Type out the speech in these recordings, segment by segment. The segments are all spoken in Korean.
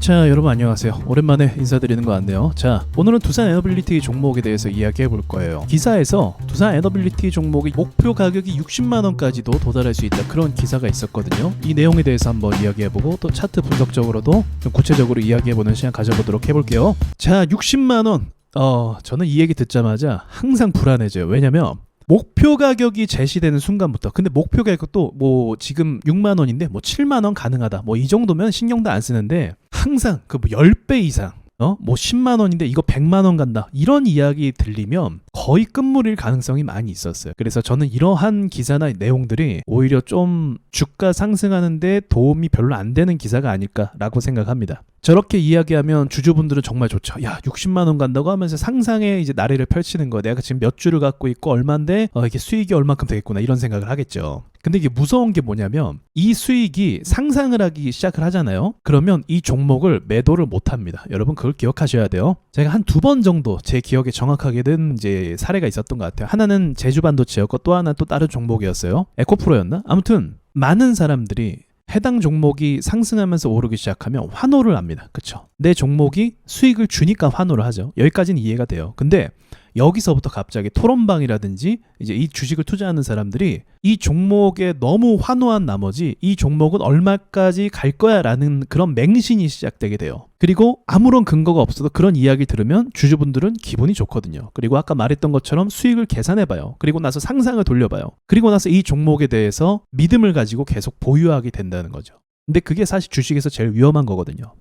자 여러분 안녕하세요. 오랜만에 인사드리는 것 같네요. 자 오늘은 두산 에너빌리티 종목에 대해서 이야기해 볼 거예요. 기사에서 두산 에너빌리티 종목이 목표 가격이 60만원까지도 도달할 수 있다 그런 기사가 있었거든요. 이 내용에 대해서 한번 이야기해 보고 또 차트 분석적으로도 좀 구체적으로 이야기해 보는 시간 가져보도록 해볼게요. 자 60만원. 어 저는 이 얘기 듣자마자 항상 불안해져요. 왜냐면 목표 가격이 제시되는 순간부터. 근데 목표 가격도 뭐 지금 6만 원인데 뭐 7만 원 가능하다. 뭐 이 정도면 신경도 안 쓰는데 항상 그 뭐 10배 이상 어? 뭐 10만 원인데 이거 100만 원 간다. 이런 이야기 들리면 거의 끝물일 가능성이 많이 있었어요. 그래서 저는 이러한 기사나 내용들이 오히려 좀 주가 상승하는데 도움이 별로 안 되는 기사가 아닐까라고 생각합니다. 저렇게 이야기하면 주주분들은 정말 좋죠. 야, 60만 원 간다고 하면서 상상의 이제 나래를 펼치는 거. 내가 지금 몇 주를 갖고 있고 얼마인데 어, 이게 수익이 얼만큼 되겠구나 이런 생각을 하겠죠. 근데 이게 무서운 게 뭐냐면 이 수익이 상상을 하기 시작을 하잖아요. 그러면 이 종목을 매도를 못 합니다. 여러분 그걸 기억하셔야 돼요. 제가 한 두 번 정도 제 기억에 정확하게 된 이제 사례가 있었던 것 같아요. 하나는 제주 반도체였고 또 하나 또 다른 종목이었어요. 에코프로였나? 아무튼 많은 사람들이 해당 종목이 상승하면서 오르기 시작하면 환호를 합니다. 그쵸? 내 종목이 수익을 주니까 환호를 하죠. 여기까지는 이해가 돼요. 근데 여기서부터 갑자기 토론방이라든지 이제 이 주식을 투자하는 사람들이 이 종목에 너무 환호한 나머지 이 종목은 얼마까지 갈 거야라는 그런 맹신이 시작되게 돼요. 그리고 아무런 근거가 없어도 그런 이야기 들으면 주주분들은 기분이 좋거든요. 그리고 아까 말했던 것처럼 수익을 계산해 봐요. 그리고 나서 상상을 돌려봐요. 그리고 나서 이 종목에 대해서 믿음을 가지고 계속 보유하게 된다는 거죠. 근데 그게 사실 주식에서 제일 위험한 거거든요.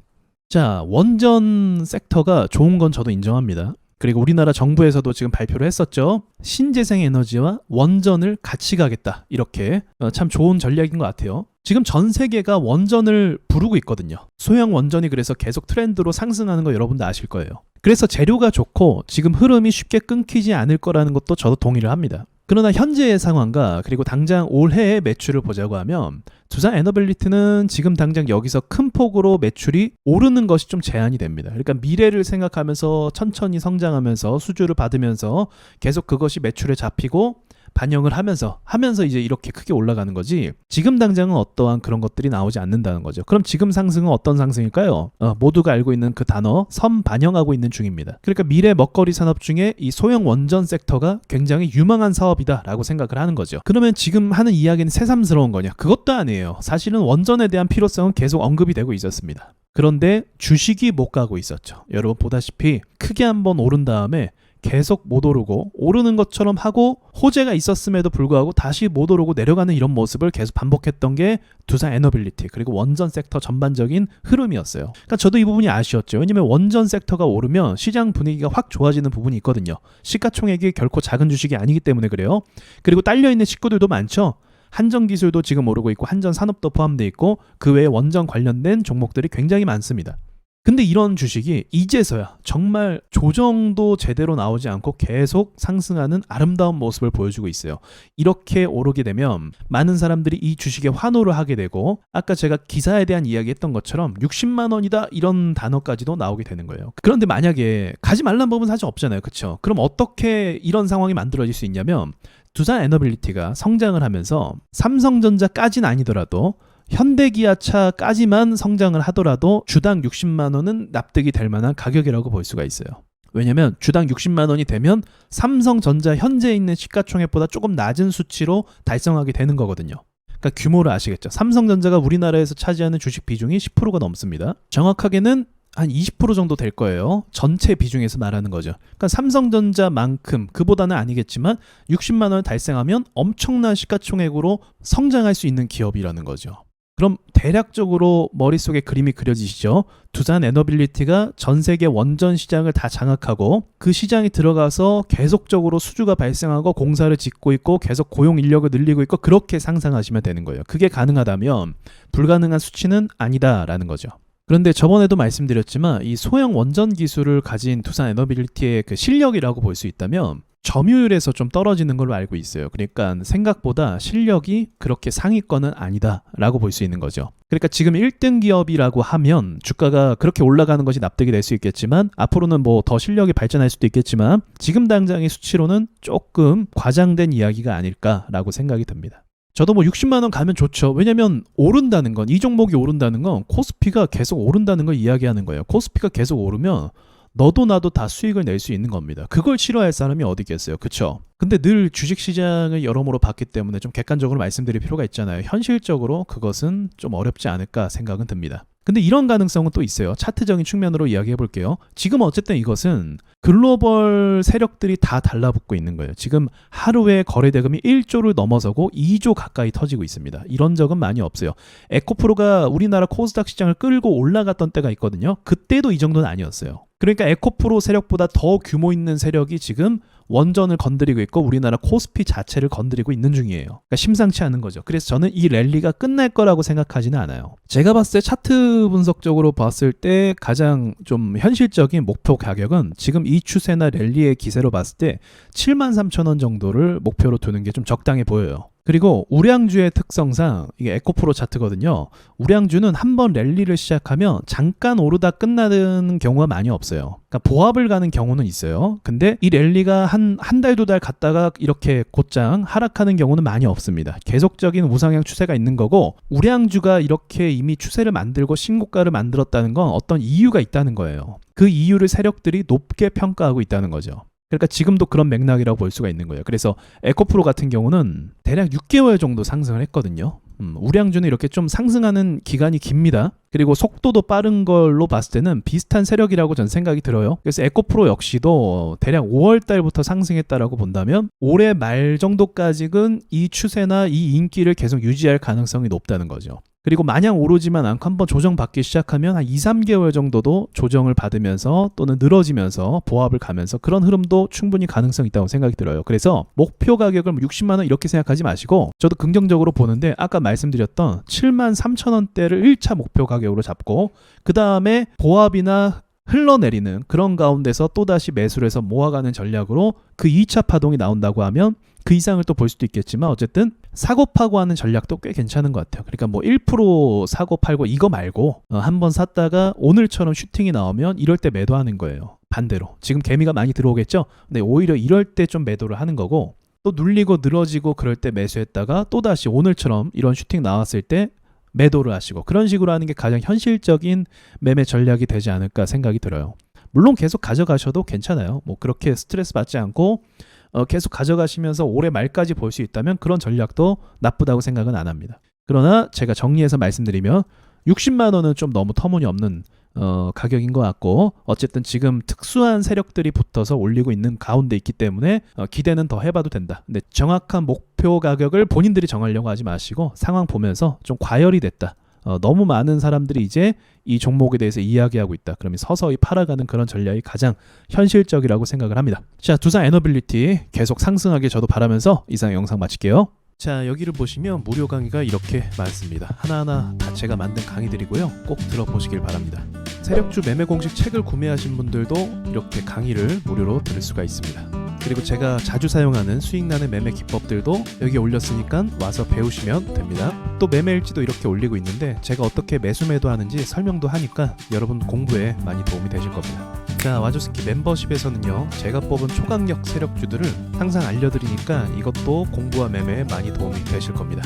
자, 원전 섹터가 좋은 건 저도 인정합니다. 그리고 우리나라 정부에서도 지금 발표를 했었죠. 신재생 에너지와 원전을 같이 가겠다. 이렇게 어, 참 좋은 전략인 것 같아요. 지금 전 세계가 원전을 부르고 있거든요. 소형 원전이 그래서 계속 트렌드로 상승하는 거 여러분도 아실 거예요. 그래서 재료가 좋고 지금 흐름이 쉽게 끊기지 않을 거라는 것도 저도 동의를 합니다. 그러나 현재의 상황과 그리고 당장 올해의 매출을 보자고 하면 두산 에너빌리티는 지금 당장 여기서 큰 폭으로 매출이 오르는 것이 좀 제한이 됩니다. 그러니까 미래를 생각하면서 천천히 성장하면서 수주를 받으면서 계속 그것이 매출에 잡히고 반영을 하면서 하면서 이제 이렇게 크게 올라가는 거지 지금 당장은 어떠한 그런 것들이 나오지 않는다는 거죠. 그럼 지금 상승은 어떤 상승일까요? 어, 모두가 알고 있는 그 단어 선 반영하고 있는 중입니다. 그러니까 미래 먹거리 산업 중에 이 소형 원전 섹터가 굉장히 유망한 사업이다라고 생각을 하는 거죠. 그러면 지금 하는 이야기는 새삼스러운 거냐? 그것도 아니에요. 사실은 원전에 대한 필요성은 계속 언급이 되고 있었습니다. 그런데 주식이 못 가고 있었죠. 여러분 보다시피 크게 한번 오른 다음에 계속 못 오르고 오르는 것처럼 하고 호재가 있었음에도 불구하고 다시 못 오르고 내려가는 이런 모습을 계속 반복했던 게 두산 에너빌리티 그리고 원전 섹터 전반적인 흐름이었어요. 그러니까 저도 이 부분이 아쉬웠죠. 왜냐면 원전 섹터가 오르면 시장 분위기가 확 좋아지는 부분이 있거든요. 시가총액이 결코 작은 주식이 아니기 때문에 그래요. 그리고 딸려 있는 식구들도 많죠. 한전 기술도 지금 오르고 있고 한전 산업도 포함되어 있고 그 외에 원전 관련된 종목들이 굉장히 많습니다. 근데 이런 주식이 이제서야 정말 조정도 제대로 나오지 않고 계속 상승하는 아름다운 모습을 보여주고 있어요. 이렇게 오르게 되면 많은 사람들이 이 주식에 환호를 하게 되고 아까 제가 기사에 대한 이야기 했던 것처럼 60만 원이다 이런 단어까지도 나오게 되는 거예요. 그런데 만약에 가지 말란 법은 사실 없잖아요. 그렇죠? 그럼 어떻게 이런 상황이 만들어질 수 있냐면 두산 에너빌리티가 성장을 하면서 삼성전자까지는 아니더라도 현대기아차까지만 성장을 하더라도 주당 60만 원은 납득이 될 만한 가격이라고 볼 수가 있어요. 왜냐면 주당 60만 원이 되면 삼성전자 현재 있는 시가총액보다 조금 낮은 수치로 달성하게 되는 거거든요. 그러니까 규모를 아시겠죠. 삼성전자가 우리나라에서 차지하는 주식 비중이 10%가 넘습니다. 정확하게는 한 20% 정도 될 거예요. 전체 비중에서 말하는 거죠. 그러니까 삼성전자만큼 그보다는 아니겠지만 60만 원을 달성하면 엄청난 시가총액으로 성장할 수 있는 기업이라는 거죠. 그럼 대략적으로 머릿속에 그림이 그려지시죠? 두산 에너빌리티가 전 세계 원전 시장을 다 장악하고 그 시장에 들어가서 계속적으로 수주가 발생하고 공사를 짓고 있고 계속 고용 인력을 늘리고 있고 그렇게 상상하시면 되는 거예요. 그게 가능하다면 불가능한 수치는 아니다라는 거죠. 그런데 저번에도 말씀드렸지만 이 소형 원전 기술을 가진 두산 에너빌리티의 그 실력이라고 볼 수 있다면 점유율에서 좀 떨어지는 걸로 알고 있어요. 그러니까 생각보다 실력이 그렇게 상위권은 아니다라고 볼 수 있는 거죠. 그러니까 지금 1등 기업이라고 하면 주가가 그렇게 올라가는 것이 납득이 될 수 있겠지만 앞으로는 뭐 더 실력이 발전할 수도 있겠지만 지금 당장의 수치로는 조금 과장된 이야기가 아닐까라고 생각이 듭니다. 저도 뭐 60만 원 가면 좋죠. 왜냐면 오른다는 건 이 종목이 오른다는 건 코스피가 계속 오른다는 걸 이야기하는 거예요. 코스피가 계속 오르면 너도 나도 다 수익을 낼 수 있는 겁니다. 그걸 싫어할 사람이 어디 있겠어요. 그쵸? 근데 늘 주식 시장을 여러모로 봤기 때문에 좀 객관적으로 말씀드릴 필요가 있잖아요. 현실적으로 그것은 좀 어렵지 않을까 생각은 듭니다. 근데 이런 가능성은 또 있어요. 차트적인 측면으로 이야기해 볼게요. 지금 어쨌든 이것은 글로벌 세력들이 다 달라붙고 있는 거예요. 지금 하루에 거래 대금이 1조를 넘어서고 2조 가까이 터지고 있습니다. 이런 적은 많이 없어요. 에코프로가 우리나라 코스닥 시장을 끌고 올라갔던 때가 있거든요. 그때도 이 정도는 아니었어요. 그러니까 에코프로 세력보다 더 규모 있는 세력이 지금 원전을 건드리고 있고 우리나라 코스피 자체를 건드리고 있는 중이에요. 그러니까 심상치 않은 거죠. 그래서 저는 이 랠리가 끝날 거라고 생각하지는 않아요. 제가 봤을 때 차트 분석적으로 봤을 때 가장 좀 현실적인 목표 가격은 지금 이 추세나 랠리의 기세로 봤을 때 7만 3천 원 정도를 목표로 두는 게 좀 적당해 보여요. 그리고 우량주의 특성상 이게 에코프로 차트거든요. 우량주는 한번 랠리를 시작하면 잠깐 오르다 끝나는 경우가 많이 없어요. 그러니까 보합을 가는 경우는 있어요. 근데 이 랠리가 한 한 달두달 갔다가 이렇게 곧장 하락하는 경우는 많이 없습니다. 계속적인 우상향 추세가 있는 거고 우량주가 이렇게 이미 추세를 만들고 신고가를 만들었다는 건 어떤 이유가 있다는 거예요. 그 이유를 세력들이 높게 평가하고 있다는 거죠. 그러니까 지금도 그런 맥락이라고 볼 수가 있는 거예요. 그래서 에코프로 같은 경우는 대략 6개월 정도 상승을 했거든요. 음, 우량주는 이렇게 좀 상승하는 기간이 깁니다. 그리고 속도도 빠른 걸로 봤을 때는 비슷한 세력이라고 전 생각이 들어요. 그래서 에코프로 역시도 대략 5월 달부터 상승했다라고 본다면 올해 말 정도까지는 이 추세나 이 인기를 계속 유지할 가능성이 높다는 거죠. 그리고 마냥 오르지만 않고 한번 조정받기 시작하면 한 2, 3개월 정도도 조정을 받으면서 또는 늘어지면서 보합을 가면서 그런 흐름도 충분히 가능성이 있다고 생각이 들어요. 그래서 목표 가격을 60만 원 이렇게 생각하지 마시고 저도 긍정적으로 보는데 아까 말씀드렸던 7만 3천 원대를 1차 목표 가격으로 잡고 그 다음에 보합이나 흘러내리는 그런 가운데서 또다시 매수를 해서 모아가는 전략으로 그 2차 파동이 나온다고 하면 그 이상을 또 볼 수도 있겠지만 어쨌든 사고 파고 하는 전략도 꽤 괜찮은 것 같아요. 그러니까 뭐 1% 사고 팔고 이거 말고 어, 한번 샀다가 오늘처럼 슈팅이 나오면 이럴 때 매도하는 거예요. 반대로 지금 개미가 많이 들어오겠죠. 근데 오히려 이럴 때 좀 매도를 하는 거고 또 눌리고 늘어지고 그럴 때 매수했다가 또 다시 오늘처럼 이런 슈팅 나왔을 때 매도를 하시고 그런 식으로 하는 게 가장 현실적인 매매 전략이 되지 않을까 생각이 들어요. 물론 계속 가져가셔도 괜찮아요. 뭐 그렇게 스트레스 받지 않고 어, 계속 가져가시면서 올해 말까지 볼 수 있다면 그런 전략도 나쁘다고 생각은 안 합니다. 그러나 제가 정리해서 말씀드리면 60만 원은 좀 너무 터무니없는 어, 가격인 것 같고 어쨌든 지금 특수한 세력들이 붙어서 올리고 있는 가운데 있기 때문에 어, 기대는 더 해봐도 된다. 근데 정확한 목표 가격을 본인들이 정하려고 하지 마시고 상황 보면서 좀 과열이 됐다. 어, 너무 많은 사람들이 이제 이 종목에 대해서 이야기하고 있다. 그러면 서서히 팔아가는 그런 전략이 가장 현실적이라고 생각을 합니다. 자, 두산 에너빌리티 계속 상승하게 저도 바라면서 이상 영상 마칠게요. 자, 여기를 보시면 무료 강의가 이렇게 많습니다. 하나하나 다 제가 만든 강의들이고요. 꼭 들어보시길 바랍니다. 세력주 매매 공식 책을 구매하신 분들도 이렇게 강의를 무료로 들을 수가 있습니다. 그리고 제가 자주 사용하는 수익 나는 매매 기법들도 여기 올렸으니까 와서 배우시면 됩니다. 또 매매 일지도 이렇게 올리고 있는데 제가 어떻게 매수 매도하는지 설명도 하니까 여러분 공부에 많이 도움이 되실 겁니다. 자 와주스키 멤버십에서는요 제가 뽑은 초강력 세력주들을 항상 알려드리니까 이것도 공부와 매매에 많이 도움이 되실 겁니다.